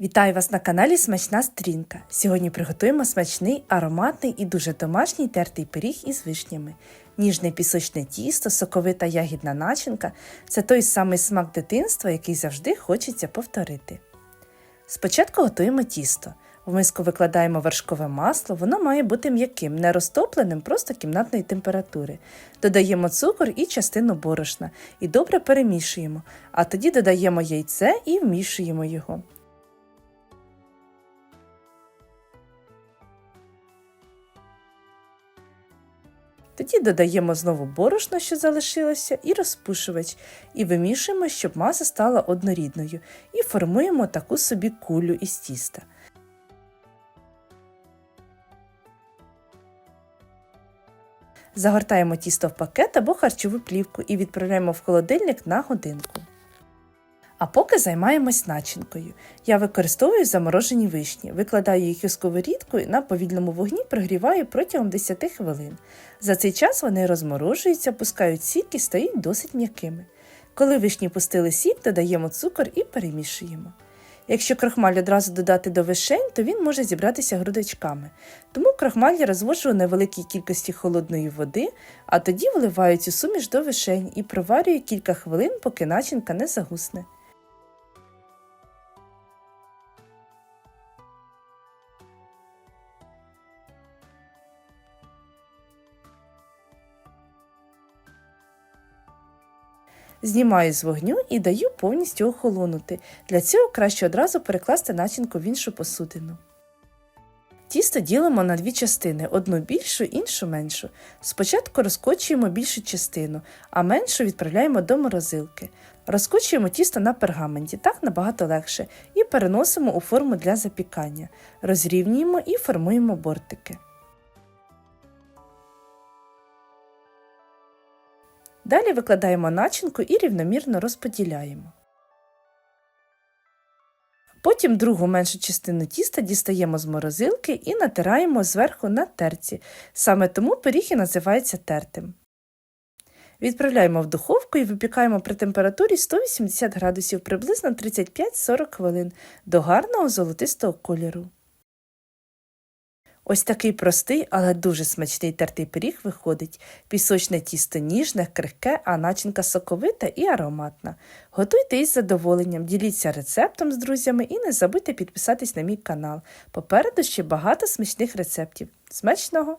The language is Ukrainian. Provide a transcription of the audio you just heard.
Вітаю вас на каналі Смачна Стрінка. Сьогодні приготуємо смачний, ароматний і дуже домашній тертий пиріг із вишнями. Ніжне пісочне тісто, соковита ягідна начинка це той самий смак дитинства, який завжди хочеться повторити. Спочатку готуємо тісто. В миску викладаємо вершкове масло, воно має бути м'яким, не розтопленим, просто кімнатної температури. Додаємо цукор і частину борошна і добре перемішуємо, а тоді додаємо яйце і вмішуємо його. Тоді додаємо знову борошно, що залишилося, і розпушувач, і вимішуємо, щоб маса стала однорідною, і формуємо таку собі кулю із тіста. Загортаємо тісто в пакет або харчову плівку і відправляємо в холодильник на годинку. А поки займаємось начинкою. Я використовую заморожені вишні, викладаю їх у сковорідку і на повільному вогні прогріваю протягом 10 хвилин. За цей час вони розморожуються, пускають сік і стають досить м'якими. Коли вишні пустили сік, додаємо цукор і перемішуємо. Якщо крохмаль одразу додати до вишень, то він може зібратися грудочками. Тому крохмаль я розводжу у невеликій кількості холодної води, а тоді вливаю цю суміш до вишень і проварюю кілька хвилин, поки начинка не загусне. Знімаю з вогню і даю повністю охолонути. Для цього краще одразу перекласти начинку в іншу посудину. Тісто ділимо на дві частини: одну більшу, іншу меншу. Спочатку розкочуємо більшу частину, а меншу відправляємо до морозилки. Розкочуємо тісто на пергаменті, так набагато легше, і переносимо у форму для запікання. Розрівнюємо і формуємо бортики. Далі викладаємо начинку і рівномірно розподіляємо. Потім другу меншу частину тіста дістаємо з морозилки і натираємо зверху на терці. Саме тому пиріг і називається тертим. Відправляємо в духовку і випікаємо при температурі 180 градусів приблизно 35-40 хвилин до гарного золотистого кольору. Ось такий простий, але дуже смачний тертий пиріг виходить. Пісочне тісто ніжне, крихке, а начинка соковита і ароматна. Готуйте із задоволенням, діліться рецептом з друзями і не забудьте підписатись на мій канал. Попереду ще багато смачних рецептів. Смачного!